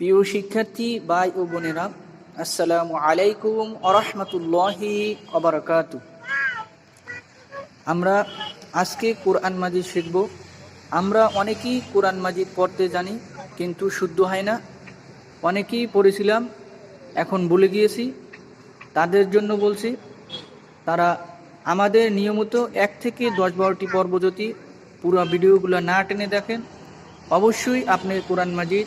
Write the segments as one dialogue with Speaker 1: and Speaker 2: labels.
Speaker 1: প্রিয় শিক্ষার্থী, ভাই ও বোনেরা, আসসালামু আলাইকুম আরহামতুল্লাহি অবরাকাত আমরা আজকে কোরআন মাজিদ শিখব। আমরা অনেকেই কোরআন মাজিদ পড়তে জানি, কিন্তু শুদ্ধ হয় না। অনেকেই পড়েছিলাম, এখন ভুলে গিয়েছি। তাদের জন্য বলছি, তারা আমাদের নিয়মিত এক থেকে দশ বারোটি পর্ব যদি পুরো ভিডিওগুলো না টেনে দেখেন, অবশ্যই আপনি কোরআন মাজিদ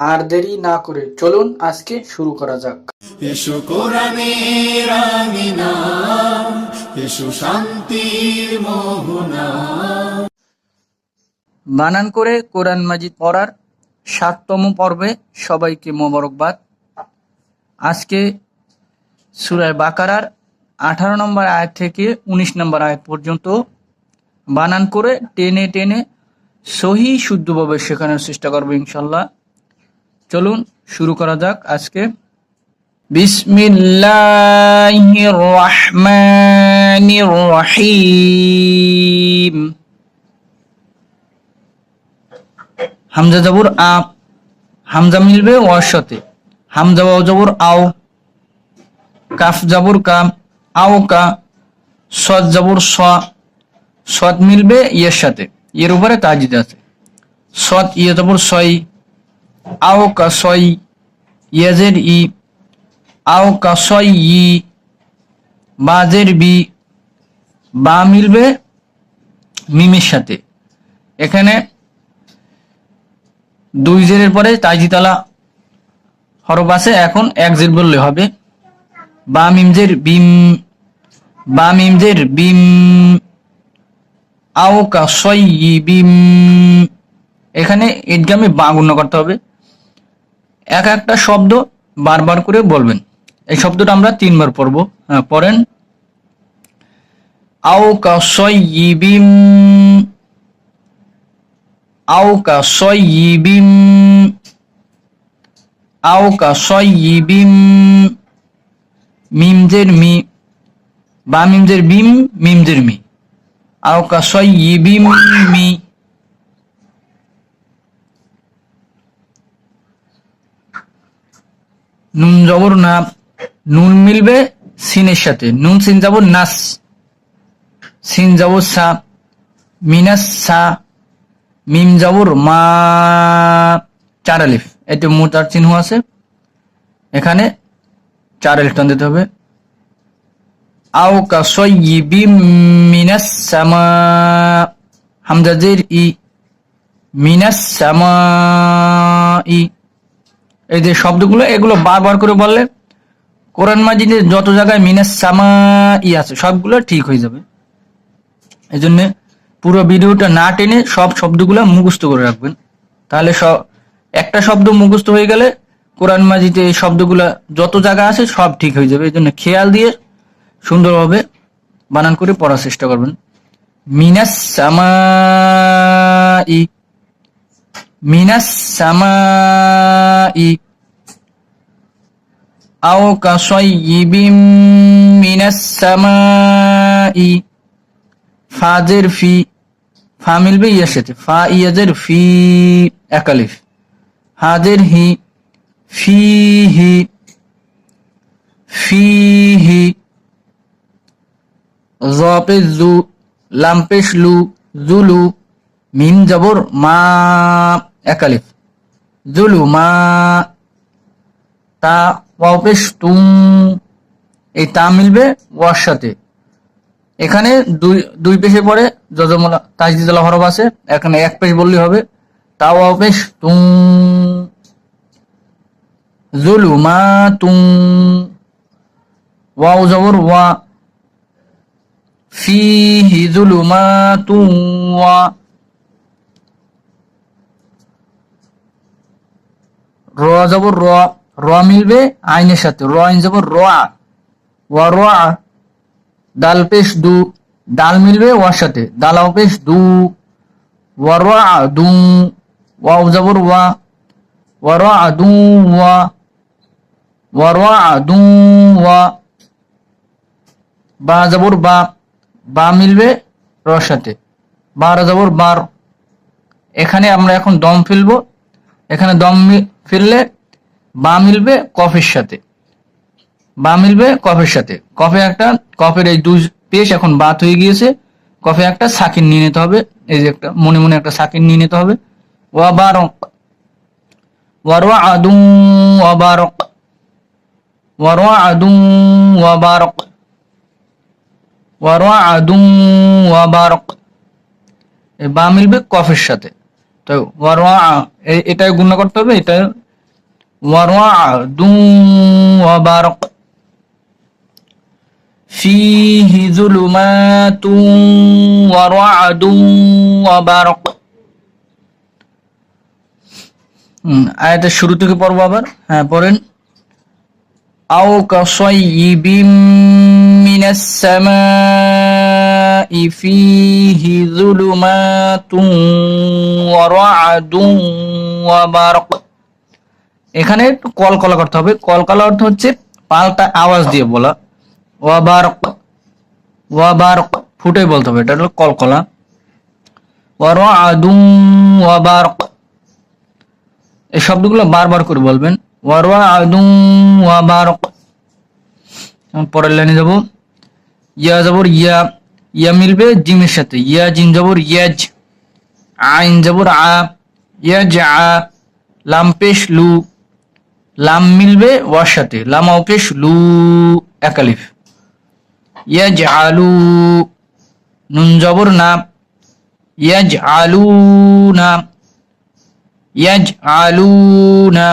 Speaker 1: আর দেরি না করে চলুন আজকে শুরু করা যাক।
Speaker 2: এসো কোরআনের এসো শান্তির মোহনা।
Speaker 1: বানান করে কোরআন মাজিদ পড়ার সাততম পর্বে সবাইকে মোবারকবাদ। আজকে সুরায় বাকারার আঠারো নম্বর আয়াত থেকে উনিশ নম্বর আয়াত পর্যন্ত বানান করে টেনে টেনে সহি শুদ্ধভাবে শেখানোর চেষ্টা করব ইনশাল্লাহ। চলুন শুরু করা যাক আজকে। বিসমিল্লাহির রহমানির রহিম হামজা জবর আ, হামজা মিলবে ওয়ার সাথে হামজা জবর আও, কাফ জবর কাম আও কা, সদ জবর স, সদ মিলবে ইয়ের সাথে। এর উপরে তাজিদ আছে। সদ ইয়ে জবর সই আও কা সই ইয়াজের ই, আও কা সই ই, বাজের বি, বা মিলবে মিমের সাথে। এখানে দুই জেরের পরে তাজিতালা হরফ আছে, এখন এক জের বললে হবে। বা মিমজের বিম, বা মিমজের বিম, আও কা সই বিম। এখানে ঈদগামে বা গুণ করতে হবে। এক একটা শব্দ বারবার করে বলবেন। এই শব্দটা আমরা তিনবার পড়ব। হ্যাঁ, পড়েন। আও কা সই বিম আও কা সয়িবিম আও কা সয়িবিম মিমজের মি বা মিমজের বিম মিমজের মি। আও সয়িবিম মি। নুন জবর না, নুন মিলবে সিনের সাথে। নুন, সিন যাবর নাস। সিন যাবর সা, মিনাস সা, মিম জাবুর মা, চার আলিফ। এতে মোটার চিহ্ন আছে। এখানে চার আলিফ টান দিতে হবে। আও কা সয়্যিবিম মিনাস সামা হামজাজের ই, মিনাস সামা ই। এই যে শব্দগুলো, এগুলো বারবার করে বললে কোরআন মাজিদের যত জায়গায় মিনাস সামা ই আছে, সবগুলো ঠিক হয়ে যাবে। এই জন্যে পুরো ভিডিওটা না টেনে সব শব্দগুলো মুখস্থ করে রাখবেন। তাহলে সব একটা শব্দ মুখস্থ হয়ে গেলে কোরআন মাজিতে এই শব্দগুলো যত জায়গা আছে সব ঠিক হয়ে যাবে। এই জন্য খেয়াল দিয়ে সুন্দরভাবে বানান করে পড়ার চেষ্টা করবেন। মিনাস সামাই মিনাস সামাই আও কাসাইয়িবিম মিনাস সামাই ফাজের ফি, ফা মিলবে ইয়ার সাথে ফা ইয়াজের ফি একালিফ হাজের হি ফি হি ফি হি জপে জু লাম্পেশ লু জুলু মিম জবর মা একালিফ জুলু মা তা ওয়াপেশ তুম এই তা মিলবে ওয়ার সাথে। এখানে দুই দুই পেশে পড়ে, যজমলা তাজদিদুল্লাহ হরফ আছে, এখানে এক পেশ বললেই হবে। তাও পেশ তুম জুলু মা তুম ওয়াও জবর ওয়া। ফিহি জুলু মা তুম ওয়া। র জবর র র মিলবে, আইনের সাথে। র আইন জবর র ওয়ারোয়া দাল, পেশ, দু। ডাল মিলবে ওয়ার সাথে। দালাও পেশ, দু। ওয়া ওয়ারোয়া দু। ওয়াও জবর ওয়া ওয়া ওয়ারোয়া দু। ওয়া ওয়া ওয়ারোয়া দু। ওয়া বা জবর বা। বা মিলবে রর সাথে। বার জবর বার। এখানে আমরা এখন দম ফেলব। এখানে দম ফেললে বা মিলবে কফের সাথে। বা মিলবে কফের সাথে। কফে একটা, কফের এই দুই পেশ এখন বাত হয়ে গিয়েছে। কফে একটা সাকিন নিয়ে নিতে হবে। এই যে একটা, মনে মনে একটা সাকিন নিয়ে নিতে হবে। ওয়া বারক ওয়ারওয়া আদু ওয়া বারক ওয়ারওয়া আদু ওয়া বারক আদু ওয়া বা মিলবে কফের সাথে। তো ওয়ারওয়া এ- এটাই গুণ করতে হবে এটা ওয়ারওয়া দু ওয়া বারক فيه ظلمات ورعد وبرق হুম, আয়াতের শুরু থেকে পড়বো আবার হ্যাঁ পড়েন আও কাসাইয়িবিম মিনাস সামাই যুলুমাতুন ওয়া রা'দুন ওয়া বারক এখানে একটু কলকলা করতে হবে। কলকলা অর্থ হচ্ছে পাল্টা আওয়াজ দিয়ে বলা। ওয়াবারক ওয়াবারক, ফুটে বলতে হবে। এটা হলো কলকলা। ওয়ারআদু ওয়াবারক। এই শব্দগুলো বারবার করে বলবেন। ওয়ারআদু ওয়াবারক। পরের লাইনে যাব। ইয়া জবর ইয়া। ইয়া মিলবে জিমের সাথে। ইয়া জিন জবর ইয়াজ, আইন জবর আ, ইয়াজ আ, লাম পেশ লু, লাম মিলবে ওয়ার সাথে। লামাও পেশ লু একালিফ ইয়াজ আলু নুন জবর না। ইয়াজ আলু না। ইয়াজ আলু না।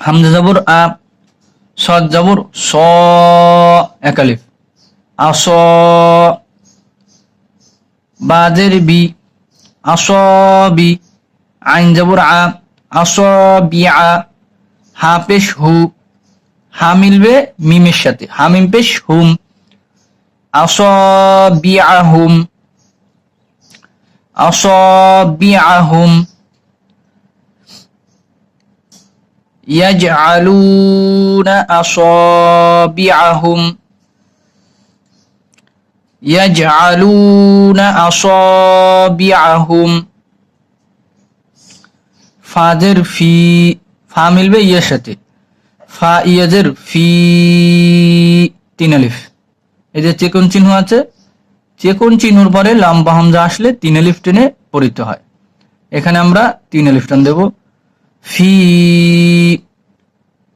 Speaker 1: হামজা জবর আ, সদ জবর স একালিফ আস বাজের বি আসবি আইন জবর আ আসবিআ হা পেশ হু হা মিলবে মিমের সাথে হামিম পেশ হুম আসবিআহুম আসবিআহুম يجعلون أصابعهم يجعلون أصابعهم ফাদের ফি ফা মিলবে ইয়ের সাথে ফা ইয়াজের ফি তিন আলিফ এই যে চেকন চিহ্ন আছে চেকন চিহ্নর পরে লাম্বা হামজা আসলে তিন আলিফ টেনে পড়িতে হয় এখানে আমরা তিন আলিফ টান দেব ফি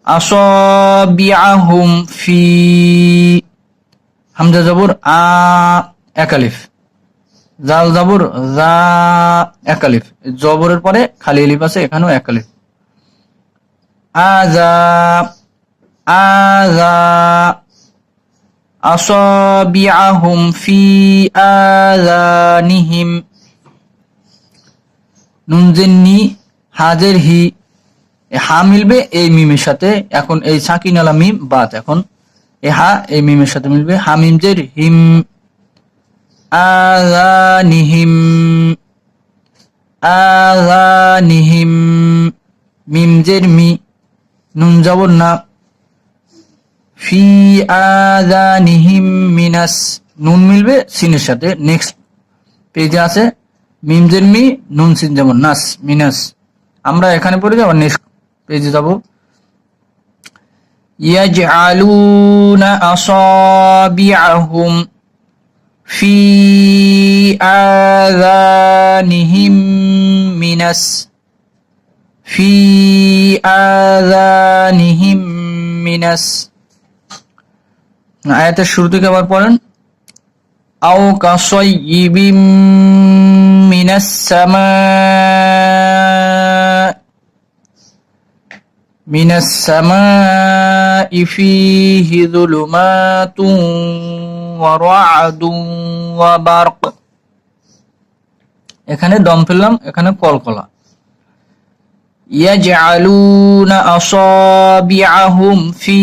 Speaker 1: আসবিআহুম ফি হামজা জবর, আ, এক আলিফ। জাল জাবর, জা, এক আলিফ। জবরের পরে খালি আলিফ আছে, এখানেও এক আলিফ। আজা আজা, আসাবিআহুম ফি আযানিহিম। নুনজেন্নি হাজের হি। হা মিলবে এই মিমের সাথে। এখন এই সাকিন আলা মিম, বাত এখন। এ হা, এই মিমের সাথে মিলবে। হা, মিম জের হিম আযানিহিম আযানিহিম মিম জের মি, নুন জবর না। ফি আযানিহিম মিনাস, নুন মিলবে সিনের সাথে। নেক্সট পেজে আছে, মিম জের মি, নুন সিন যেমন নাস, মিনাস। আমরা এখানে পড়ে যাব, নেক্সট পেজে যাব। ইয়াজআলুনা আসাবিআহুম في آذانهم من الس في آذانهم من الس আয়াতের শুরু থেকে আবার পড়েন আও কাসাইয়িবিম মিনাস সামা من السماء فيه ظلمات ورعد وبرق এখানে দম ফেললাম এখানে কলকলা يجعلون أصابعهم في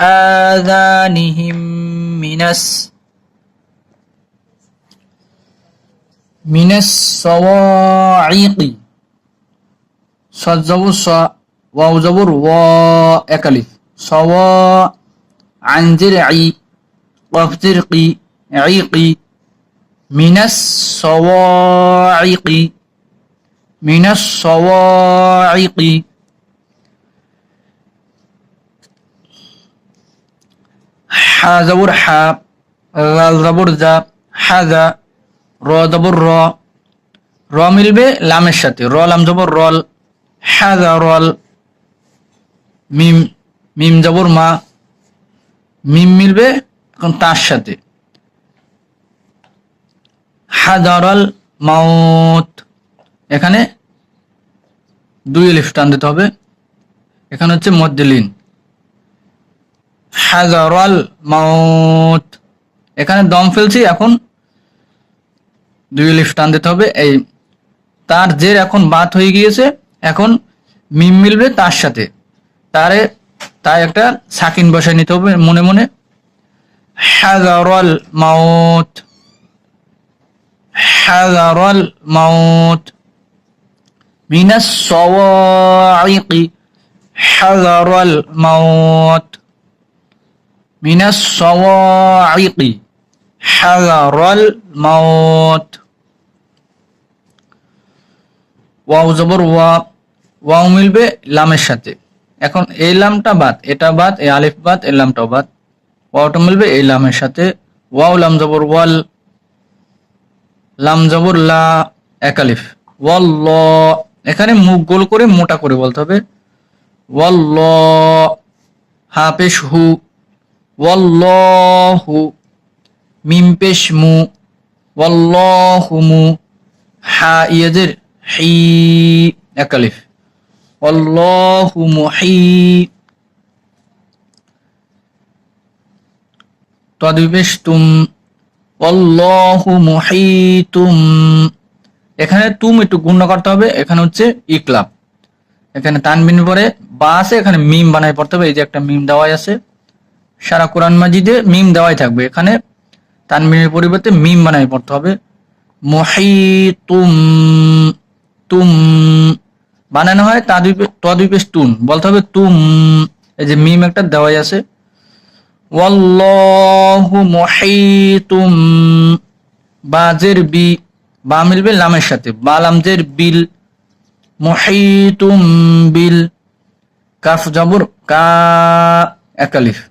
Speaker 1: آذانهم من الس من الصواعق صاد زبر صا واو زبر وا اكلف صوا عن زرعي قف زرقي عيقي من الصواعق من الصواعق حا زبر حا লাল জবর যা হাজা র জবর র র মিলবে লামের সাথে র লাম জবর রল হাজা রল মিম মিম যাবর মা, মিম মিলবে এখন তার সাথে। হাজারাল মাউত। এখানে দুই লিফ টান দিতে হবে। এখানে হচ্ছে মদ্দিলিন হাজারাল মাউত। এখানে দম ফেলছি, এখন দুই লিফ টান দিতে হবে। এই তার জের এখন বাত হয়ে গিয়েছে। এখন মিম মিলবে তার সাথে। তারে তাই একটা সাকিন বসায় নিতে হবে মনে মনে। হাজারল মাউত। হাজারল মাউত। মিনাস সওয়াইকি হাজারল মাউত। মিনাস সওয়াইকি হাজারল মাউত। ওয়াও জবর ওয়া, ওয়াও মিলবে লামের সাথে। এখন এই লামটা বাদ, এটা বাদ, এই আলিফ বাদ, এই লামটাও বাদ। ওয়াওটা মিলবে এই লামের সাথে। ওয়াও লাম জবর ওয়াল, লাম জবর লা, এক আলিফ। ওয়াল্ল এখানে মুখ গোল করে মোটা করে বলতে হবে। ওয়াল্ল হা পেশ হু। ওয়াল ওয়াল্লাহু, মিম পেশ মু। ওয়াল্লাহুমু হা ইয়াদের হি একালিফ ওয়াল্লাহু মুহি তুম ওয়াল্লাহু মুহিতুম। এখানে তুম একটু গুণ করতে হবে, এখানে হচ্ছে ইকলাব। এখানে তানবিন পরে বা আছে, এখানে মিম বানাই পড়তে হবে, এই যে একটা মিম দেওয়াই আছে। সারা কোরআন মাজিদে মিম দেওয়াই থাকবে, এখানে তানবিনের পরিবর্তে মিম বানাই পড়তে হবে। মহিতুম। তুম। বানানো হয়, তা দুই পে- ত দুই পেশ তুন। বলতে হবে তুম। এই যে মিম একটা দেওয়াই আছে। ওয়াল্লাহু মুহিতুম। বাজের বি, বা মিলবে লামের সাথে। বা লামজের বিল। মুহিতুম বিল। কাফ জবর, কা একালিফ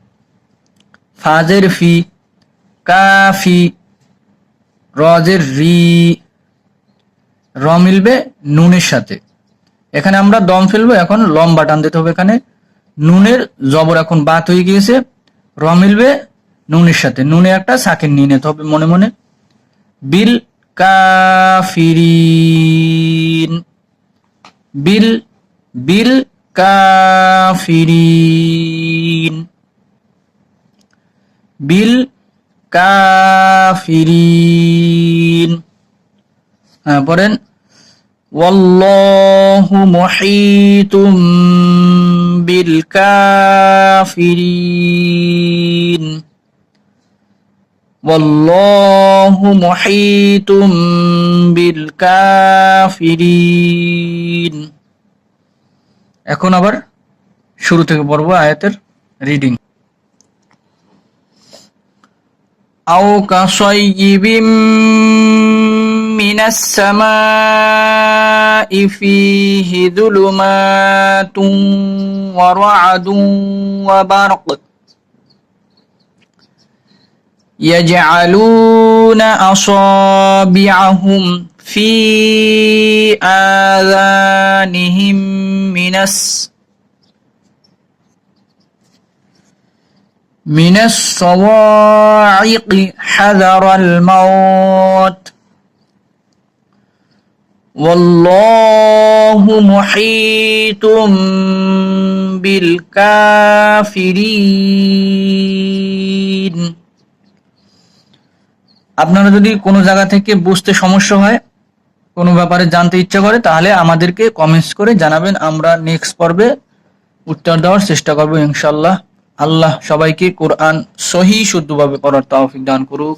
Speaker 1: ফাজের ফি, কাফি। রজের রি। র মিলবে নুনের সাথে। এখানে আমরা দম ফেলব, এখন লম্বা টান দিতে হবে এখানে। নুনের জবর এখন বাত হয়ে গিয়েছে, র মিলবে নুনের সাথে। নুনে একটা সাকিন নিয়ে নিতে হবে মনে মনে। বিল কাফিরিন। বিল বিল কাফিরিন। বিল কাফিরিন। হ্যাঁ পড়েন। والله محيط بالكافرين والله محيط بالكافرين এখন আবার শুরু থেকে পড়বো আয়াতের রিডিং أو كصيب من السماء فيه ظلمات ورعد وبرق. يجعلون أصابعهم في آذانهم من من الصواعق حذر الموت. والله محيط بالكافرين আপনারা যদি কোনো জায়গা থেকে বুঝতে সমস্যা হয় কোনো ব্যাপারে জানতে ইচ্ছা করে তাহলে আমাদেরকে কমেন্টস করে জানাবেন আমরা নেক্সট পর্বে উত্তর দেওয়ার চেষ্টা করবো ইনশাল্লাহ আল্লাহ সবাইকে কোরআন সহি শুদ্ধভাবে পড়ার তৌফিক দান করুক